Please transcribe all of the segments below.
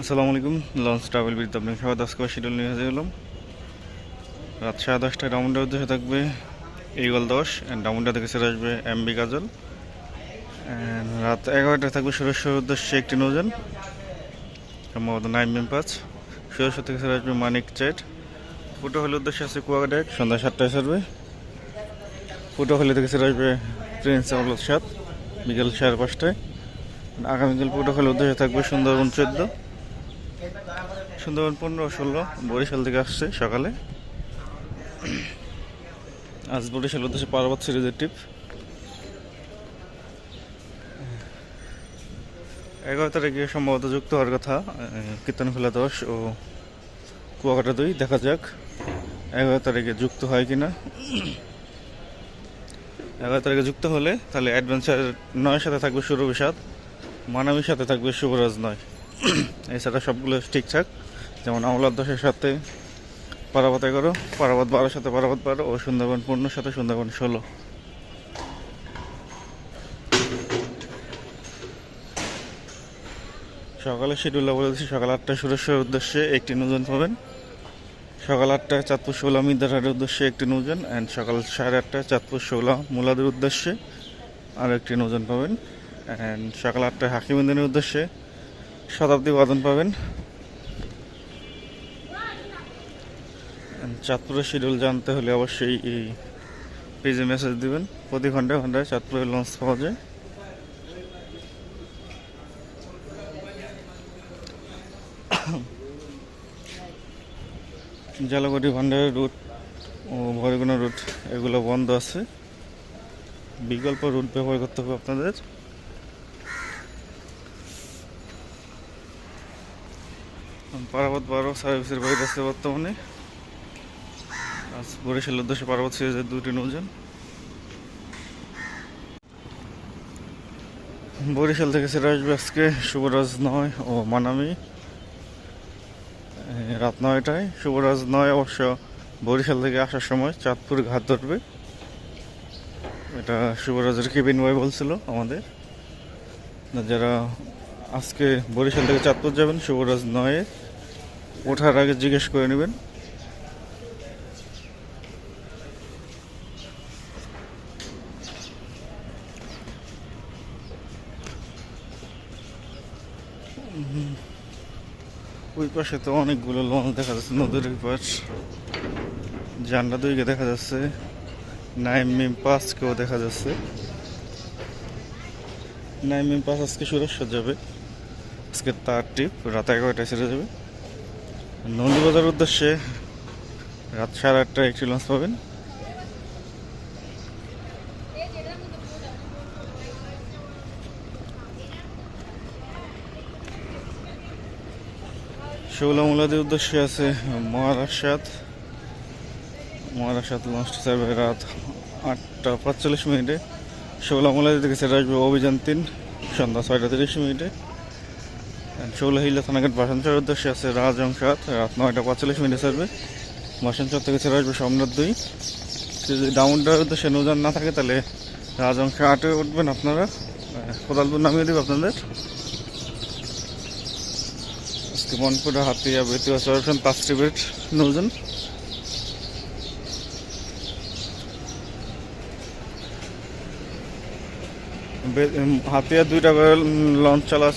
আসসালামু আলাইকুম, launch travel বিদ্যুৎ আপনাকে দশ করে শিডিউল নিয়ে হাজির হলাম। রাত সাড়ে দশটায় ডাউনটার উদ্দেশ্যে থাকবে ইগল দশ অ্যান্ড ডাউনটা থেকে সেরে আসবে এমবি কাজল And রাত এগারোটায় থাকবে সুরেশ্বর উদ্দেশ্যে একটি নৌজান সম্ভবত নাইন মেম পাঁচ। সুরেশ্বর থেকে সেরে আসবে মানিক চেট ফুটোহলের উদ্দেশ্যে আছে কুয়াকাটাক সন্ধ্যা সাতটায় সারবে ফুটোহলি থেকে সেরে আসবে প্রিন্স আমলত সাত, বিকেল সাড়ে পাঁচটায়। আগামীকাল পটুয়াখালীর উদ্দেশ্যে থাকবে সুন্দরবন চোদ্দ। সুন্দরবন পনেরো ষোলো, বরিশাল থেকে আসছে সকালে। আজ বরিশাল উদ্দেশ্যে পার্বত সিরিজের টিপ এগারো তারিখে সম্ভবত যুক্ত হওয়ার কথা কীর্তনখোলা দশ ও কুয়াকাটা দুই, দেখা যাক এগারো তারিখে যুক্ত হয় কি না এগারো তারিখে যুক্ত হলে তাহলে অ্যাডভেঞ্চার নয়ের সাথে থাকবে সুরভি সাত মানামির সাথে থাকবে শুভরাজ নয়। এছাড়া সবগুলো ঠিকঠাক। যেমন আমলার দশের সাথে পারাবাত এগারো, পারাবাত বারোর সাথে পারাবাত বারো ও সুন্দরবন পূর্ণর সাথে সুন্দরবন ষোলো। সকালে শিডিউলে বলে দিচ্ছি, সকাল আটটায় সুরেশ্বরের উদ্দেশ্যে একটি নৌজান পাবেন। সকাল আটটায় চাঁদপুর ষোলা মিদারহাটের উদ্দেশ্যে একটি নৌজান অ্যান্ড সকাল সাড়ে আটটায় চাঁদপুর ষোলা মুলাদের উদ্দেশ্যে আর একটি নৌজান পাবেন। অ্যান্ড সকাল আটটায় হাকিমুদ্দিনের উদ্দেশ্যে শতাব্দী বাদন পাবেন। চাঁদপুরের শিডিউল জানতে হলে অবশ্যই এই পেজে মেসেজ দিবেন। প্রতি ঘন্টায় ঘন্টায় চাঁদপুরের লঞ্চ পাওয়া যায়। জালাগড়ি ভান্ডারের রুট ও ভয়গুনা রুট এগুলো বন্ধ আছে। বিকল্প রুট ব্যবহার করতে হবে আপনাদের। পারাবত বারো সার্ভিসের বাইরে আছে বর্তমানে। আজ বরিশালের উদ্দেশ্যে পার্বত সিরিজের দুটি নৌজান বরিশাল থেকে সেরে আসবে আজকে শুভরাজ নয় ও মানামি। রাত নয়টায় শুভরাজ নয় অবশ্য বরিশাল থেকে আসার সময় চাঁদপুর ঘাট ধরবে। এটা শুভরাজের কেবিন বয় বলছিল আমাদের। যারা আজকে বরিশাল থেকে চাঁদপুর যাবেন, শুভরাজ নয়ে ওঠার আগে জিজ্ঞেস করে নেবেন। ওই পাশে তো অনেকগুলো লঞ্চ দেখা যাচ্ছে, নদীর ওই পাশ। জান্ডা দুইকে দেখা যাচ্ছে। নাইম মিম পাঁচকেও দেখা যাচ্ছে। নাইম মিম পাঁচ আজকে সুরেশ্বর যাবে। আজকে তার ট্রিপ রাত এগারোটায় ছেড়ে যাবে। নন্দীবাজার উদ্দেশ্যে রাত সাড়ে আটটায় একটি লঞ্চ পাবেন। ষোলামুলাদের উদ্দেশ্যে আছে মহারাষ্ট্রাত মহারাষ্ট্রাত লঞ্চ যাবে রাত আটটা পাঁচচল্লিশ মিনিটে। ষোলামুলাদি থেকে সেটা আসবে অভিযান তিন, সন্ধ্যা ছয়টা তিরিশ মিনিটে। ষোলো হিলা থানাঘাট বাসানচর উদ্দেশ্যে আছে রাজং সাত, রাত নয়টা পাঁচচল্লিশ মিনিটে ছাড়বে। বাসানচর থেকে ছেড়ে আসবে সম্রাট দুই। যদি ডাউনটার উদ্দেশ্যে নৌজান না থাকে তাহলে রাজংশ আটে উঠবেন আপনারা। কোদালপুর নামিয়ে দেবে আপনাদের। আজকে মনপুরা হাতিয়া বেতুয়া চরফেন তাস্ট্রিবেট নৌজান। হাতিয়া দুইটা লঞ্চ চলা,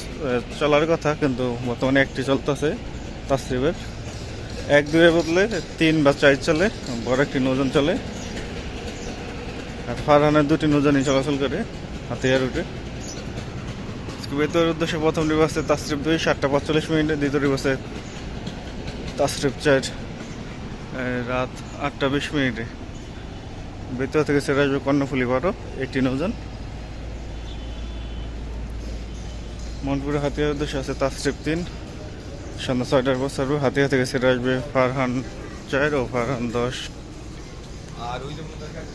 চলার কথা, কিন্তু বর্তমানে একটি চলতেছে তাস্ট্রিবের এক দুইয়ের বদলে তিন বা চার চলে, বড় একটি নৌজান চলে। আর ফারহানের দুটি নৌজানই চলাচল করে হাতিয়া রুটে। আজকে উদ্দেশ্যে প্রথম ডিবাসে তাস্ট্রিপ দুই, সাতটা পাঁচচল্লিশ মিনিটে দ্বিতীয় ডিবাসে তাস্ট্রিপ চার রাত আটটা বিশ মিনিটে। বেতুয়া থেকে সেরে আসবে কর্ণফুলি বারো, একটি নৌজান। মনপুরে হাতিয়ার উদ্দেশ্যে আছে তাস্ট্রিপ তিন, সন্ধ্যা ছয়টার পর ছাড়বে। হাতিয়া থেকে সেরে আসবে ফারহান চার ও ফারহান দশ।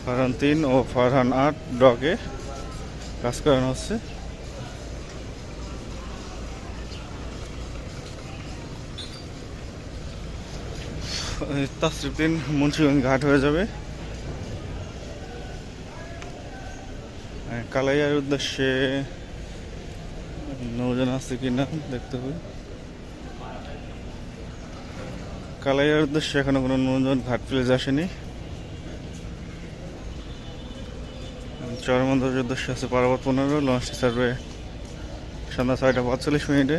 ফারহান তিন ও ফারহান আট ডগে কাজ করানো হচ্ছে। তাস্ট্রিপ তিন মুন্সিগঞ্জ ঘাট হয়ে যাবে। কালাইয়ার উদ্দেশ্যে নৌজান আছে কিনা দেখতে হবে। কালাইয়ের উদ্দেশ্যে এখনও কোনো নজন ঘাট প্লেজ আসেনি। চরমন্দিরের উদ্দেশ্যে আছে পারাবত পনেরো লঞ্চটি সার্ভে সন্ধ্যা ছয়টা পঁয়তাল্লিশ মিনিটে।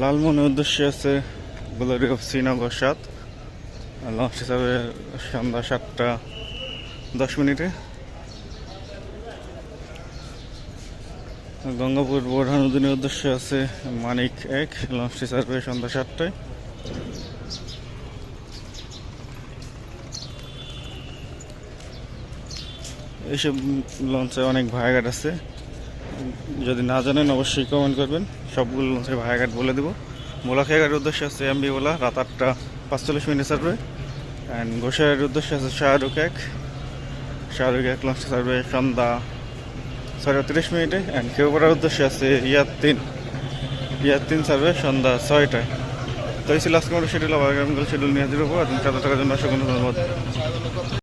লালমনের উদ্দেশ্যে আছে গ্লোরি অফ শ্রীনগর সাত লঞ্চটি সার্ভে সন্ধ্যা সাতটা, দশ মিনিটে। গঙ্গাপুর বোরহানুদ্দিনের উদ্দেশ্যে আছে মানিক এক লঞ্চটি সার্ভে সন্ধ্যা সাতটায়। এইসব লঞ্চে অনেক ভায়াঘাট আছে। যদি না জানেন অবশ্যই কমেন্ট করবেন। সবগুলো লঞ্চের ভায়াঘাট বলে দেবো। মোলাখাঘাটের উদ্দেশ্যে আছে এমবি ওলা রাত আটটা পাঁচচল্লিশ মিনিট সার্ভে অ্যান্ড গোসাইয়ের উদ্দেশ্যে আছে শাহরুখ এক। শাহরুখ এক লঞ্চটি সার্ভে সন্ধ্যা ছয়টা তিরিশ মিনিটে। অ্যান্ড কেউপাড়ার উদ্দেশ্যে আছে ইয়ার তিন ইয়ার তিন সার্ভে সন্ধ্যা ছয়টায়। তো এই ছিল আজকে আমাদের শিডিউল আবার শিডিউল নিয়ে হাজির হব। এবং সাথে থাকার জন্য অসংখ্য ধন্যবাদ।